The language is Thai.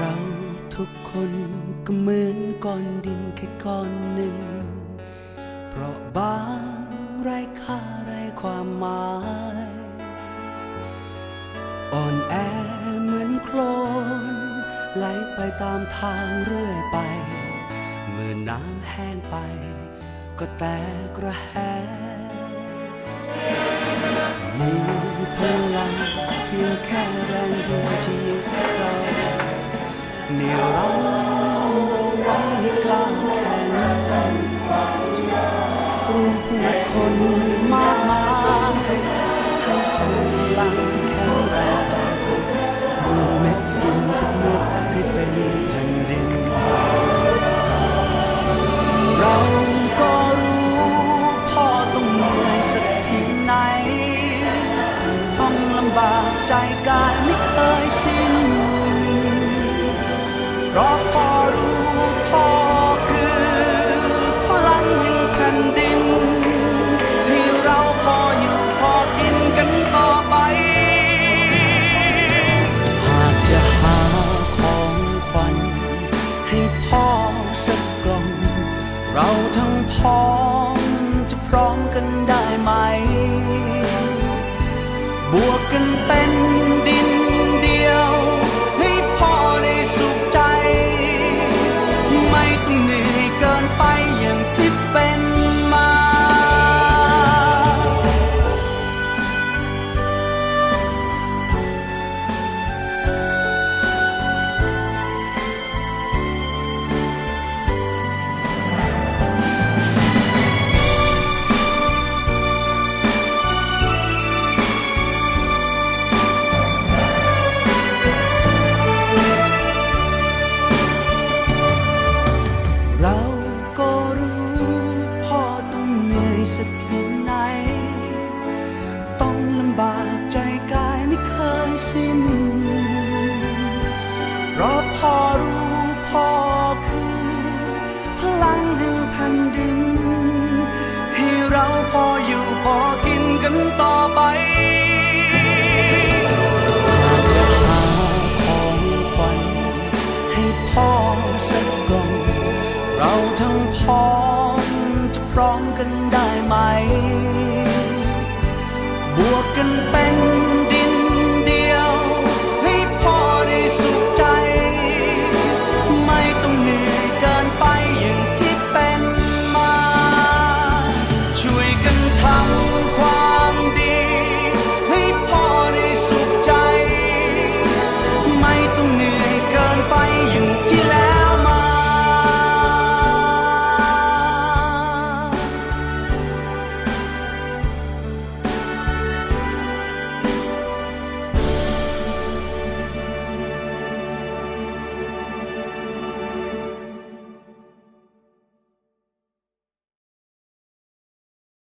ราทุกคนก็เหมือนก้อนดินแค่ก้อนหนึ่ง เพราะบางไรค่าไรความหมาย อ่อนแอเหมือนโคลนไหลไปตามทางเรื่อยไป เมื่อน้ำแห้งไป ก็แตกระแหมีพลังเพียงแค่แรงเดียวที่ยึด เราเหนี่ยวรั้งเราไว้ให้กล้าแข็งรวมผู้คนมากมายให้ทรงพลังแข็งแรงรวมเม็ดดินทุกเม็ดให้เป็นแผ่นดินเราก็รู้พ่อต้องเหนื่อยสักเพียงไหนต้องลำบากใจกายไม่เคยสิ้น เพราะพ่อรู้พ่อคือพลังแห่งแผ่นดิน ให้เราพออยู่พอกินกันต่อไป หากจะหาของขวัญให้พ่อสักกล่อง เราทั้งพ้องจะพร้อมกันได้ไหม บวกกันเป็น บากใจกายไม่เคยสิ้น เพราะพ่อรู้พ่อคือ พลังแห่งแผ่นดิน จะ